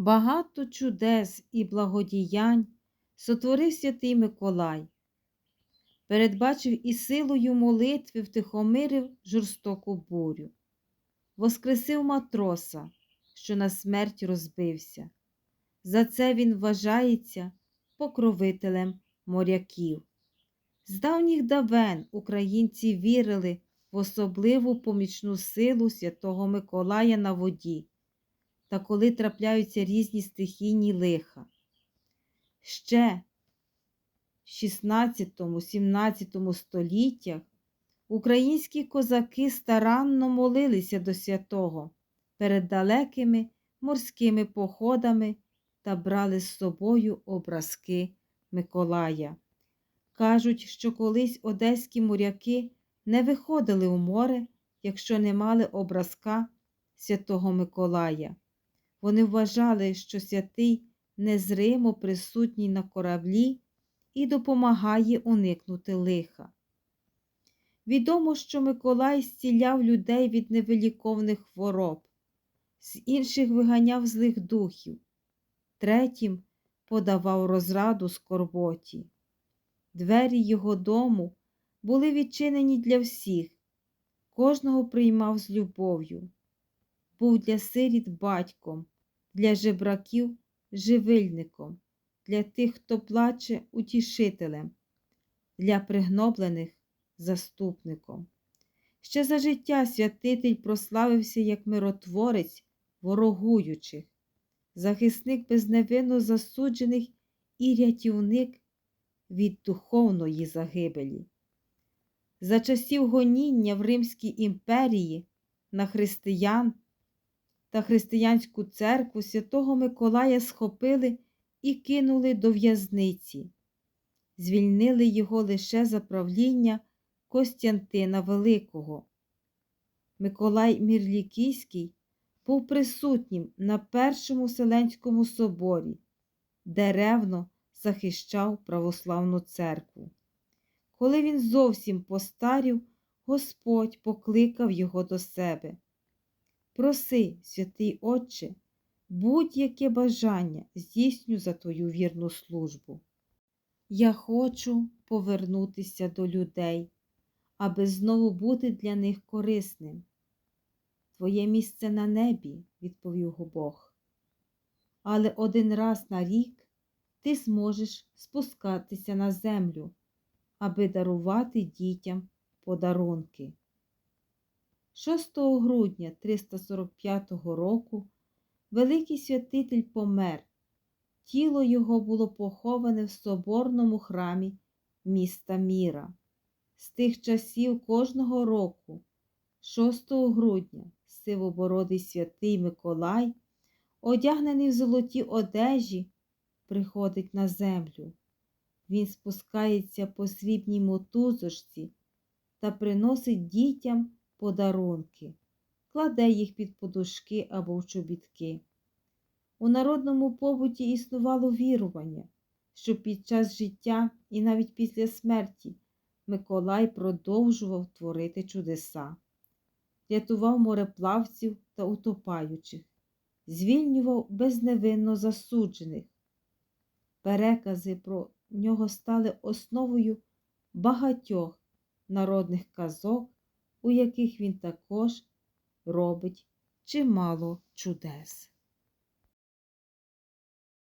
Багато чудес і благодіянь сотворив святий Миколай, передбачив і силою молитви втихомирив жорстоку бурю, воскресив матроса, що на смерть розбився. За це він вважається покровителем моряків. З давніх давен українці вірили в особливу помічну силу Святого Миколая на воді та коли трапляються різні стихійні лиха. Ще в 16-17 століттях українські козаки старанно молилися до святого перед далекими морськими походами та брали з собою образки Миколая. Кажуть, що колись одеські моряки не виходили у море, якщо не мали образка Святого Миколая. Вони вважали, що святий незримо присутній на кораблі і допомагає уникнути лиха. Відомо, що Миколай зціляв людей від невиліковних хвороб, з інших виганяв злих духів, третім подавав розраду скорботі. Двері його дому були відчинені для всіх, кожного приймав з любов'ю був для сиріт батьком, для жебраків живильником, для тих, хто плаче утішителем, для пригноблених заступником. Ще за життя святитель прославився як миротворець ворогуючих, захисник безневинно засуджених і рятівник від духовної загибелі. За часів гоніння в Римській імперії на християн та християнську церкву святого Миколая схопили і кинули до в'язниці. Звільнили його лише за правління Костянтина Великого. Миколай Мірлікійський був присутнім на Першому Вселенському соборі, де ревно захищав православну церкву. Коли він зовсім постарів, Господь покликав його до себе. Проси, святий Отче, будь-яке бажання здійсню за твою вірну службу. Я хочу повернутися до людей, аби знову бути для них корисним. Твоє місце на небі, відповів Бог. Але один раз на рік ти зможеш спускатися на землю, аби дарувати дітям подарунки. 6 грудня 345 року Великий святитель помер. Тіло його було поховане в соборному храмі міста Міра. З тих часів кожного року, 6 грудня, сивобородий святий Миколай, одягнений в золоті одежі, приходить на землю. Він спускається по срібній мотузочці та приносить дітям подарунки, кладе їх під подушки або в чобітки. У народному побуті існувало вірування, що під час життя і навіть після смерті Миколай продовжував творити чудеса, рятував мореплавців та утопаючих, звільнював безневинно засуджених. Перекази про нього стали основою багатьох народних казок у яких він також робить чимало чудес.